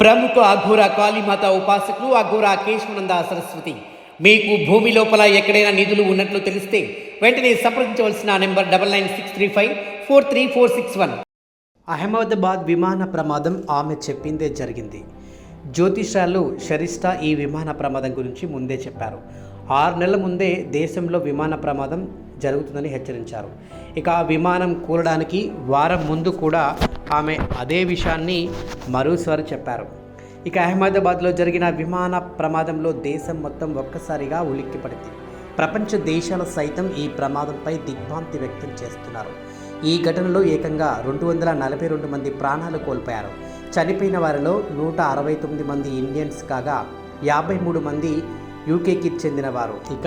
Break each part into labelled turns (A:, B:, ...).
A: ప్రముఖ అఘోర కాళీమాత ఉపాసకులు అఘోర కేశవనంద సరస్వతి. మీకు భూమి లోపల ఎక్కడైనా నిధులు ఉన్నట్లు తెలిస్తే వెంటనే సంప్రదించవలసిన number double nine six three five four three four six one. Ahmedabad విమాన ప్రమాదం ఆమె చెప్పిందే జరిగింది. జ్యోతిషాలు షరిష్ట ఈ విమాన ప్రమాదం గురించి ముందే చెప్పారు. ఆరు నెలల ముందే దేశంలో విమాన ప్రమాదం జరుగుతుందని హెచ్చరించారు. ఇక ఆ విమానం కూలడానికి వారం ముందు కూడా ఆమె అదే విషయాన్ని మరోసారి చెప్పారు. ఇక అహ్మదాబాద్లో జరిగిన విమాన ప్రమాదంలో దేశం మొత్తం ఒక్కసారిగా ఉలిక్కిపడింది. ప్రపంచ దేశాలు సైతం ఈ ప్రమాదంపై దిగ్భ్రాంతి వ్యక్తం చేస్తున్నారు. ఈ ఘటనలో ఏకంగా రెండు వందల నలభై రెండు మంది ప్రాణాలు కోల్పోయారు. చనిపోయిన వారిలో నూట అరవై తొమ్మిది మంది ఇండియన్స్ కాగా యాభై మూడు మంది యూకేకి చెందినవారు. ఇక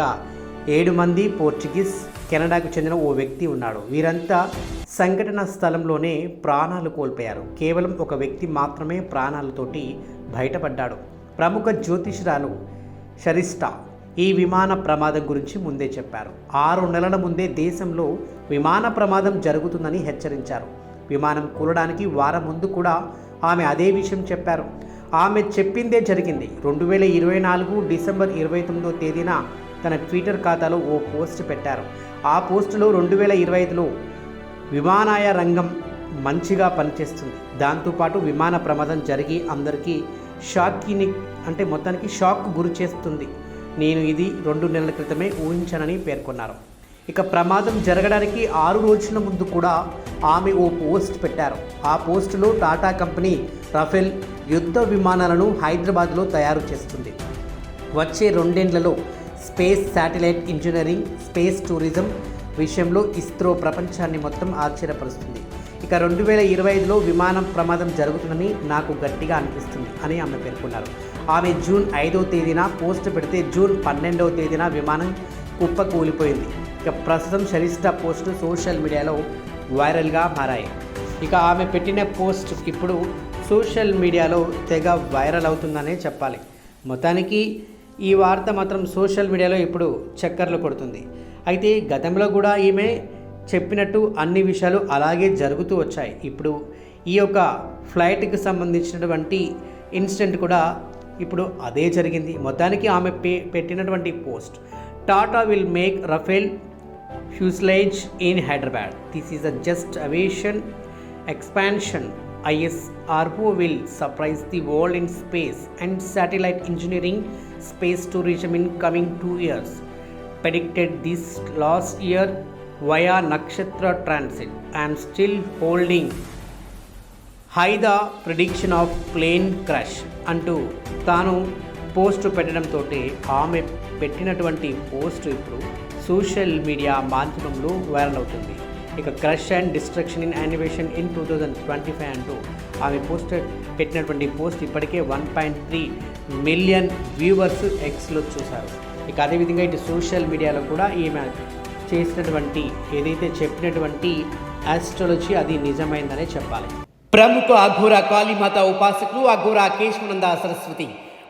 A: ఏడు మంది పోర్చుగీస్ కెనడాకు చెందిన ఓ వ్యక్తి ఉన్నాడు. వీరంతా సంఘటన స్థలంలోనే ప్రాణాలు కోల్పోయారు. కేవలం ఒక వ్యక్తి మాత్రమే ప్రాణాలతోటి బయటపడ్డాడు. ప్రముఖ జ్యోతిషురాలు షరిస్టా ఈ విమాన ప్రమాదం గురించి ముందే చెప్పారు. ఆరు నెలల ముందే దేశంలో విమాన ప్రమాదం జరుగుతుందని హెచ్చరించారు. విమానం కూలడానికి వారం ముందు కూడా ఆమె అదే విషయం చెప్పారు. ఆమె చెప్పిందే జరిగింది. రెండు వేల ఇరవై నాలుగు డిసెంబర్ ఇరవై తొమ్మిదో తేదీన తన ట్విట్టర్ ఖాతాలో ఓ పోస్ట్ పెట్టారు. ఆ పోస్టులో రెండు వేల ఇరవై ఐదులో విమానాయ రంగం మంచిగా పనిచేస్తుంది. దాంతోపాటు విమాన ప్రమాదం జరిగి అందరికీ షాక్కిని అంటే మొత్తానికి షాక్ గురి చేస్తుంది. నేను ఇది రెండు నెలల క్రితమే ఊహించానని పేర్కొన్నారు. ఇక ప్రమాదం జరగడానికి ఆరు రోజుల ముందు కూడా ఆమె ఓ పోస్ట్ పెట్టారు. ఆ పోస్టులో టాటా కంపెనీ రఫేల్ యుద్ధ విమానాలను హైదరాబాద్లో తయారు చేస్తుంది. వచ్చే రెండేండ్లలో space satellite engineering space tourism ISRO ISRO ప్రపంచాన్ని మొత్తం ఆశ్చర్యపరుస్తుంది. ఇక రెండు వేల ఇరవై ఐదులో విమానం ప్రమాదం జరుగుతుందని నాకు గట్టిగా అనిపిస్తుంది అని ఆమె పేర్కొన్నారు. ఆమె జూన్ ఐదో తేదీన పోస్ట్ పెడితే జూన్ పన్నెండవ తేదీన విమానం కుప్ప కూలిపోయింది. ఇక ప్రస్తుతం శరిష్ట పోస్ట్ సోషల్ మీడియాలో వైరల్గా మారాయి. ఇక ఆమె పెట్టిన పోస్ట్ ఇప్పుడు సోషల్ మీడియాలో తెగ వైరల్ అవుతుందనే చెప్పాలి. మొత్తానికి ఈ వార్త మాత్రం సోషల్ మీడియాలో ఇప్పుడు చక్కర్లు కొడుతుంది. అయితే గతంలో కూడా ఈమె చెప్పినట్టు అన్ని విషయాలు అలాగే జరుగుతూ వచ్చాయి. ఇప్పుడు ఈ యొక్క ఫ్లైట్కి సంబంధించినటువంటి ఇన్సిడెంట్ కూడా ఇప్పుడు అదే జరిగింది. మొత్తానికి ఆమె పే పెట్టినటువంటి post Tata will make Rafale fuselage in Hyderabad. This is a just aviation expansion ISRO will surprise the world in space and satellite engineering space tourism in coming two years predicted this last year via nakshatra transit and still holding hi the prediction of plane crash అంటూ తాను post పెట్టడంతో ఆమె పెట్టినటువంటి post ఇప్పుడు social media మాధ్యమంలో viral అవుతుంది ఇక crash and destruction in animation in two thousand twenty five అంటూ ఆమె పోస్ట్ పెట్టినటువంటి పోస్ట్ ఇప్పటికే one point three million viewers ఎక్స్లో చూశారు. ఇక అదేవిధంగా ఇటు సోషల్ మీడియాలో కూడా ఈమె చేసినటువంటి ఏదైతే చెప్పినటువంటి ఆస్ట్రాలజీ అది నిజమైందనే చెప్పాలి. ప్రముఖ అఘోర కాళీమాత ఉపాసకులు అఘోర కేశవనంద సరస్వతి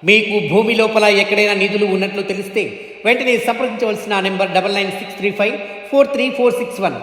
A: మీకు భూమి లోపల ఎక్కడైనా నిధులు ఉన్నట్లు తెలిస్తే వెంటనే సంప్రదించవలసిన number double nine six three five four three four six one.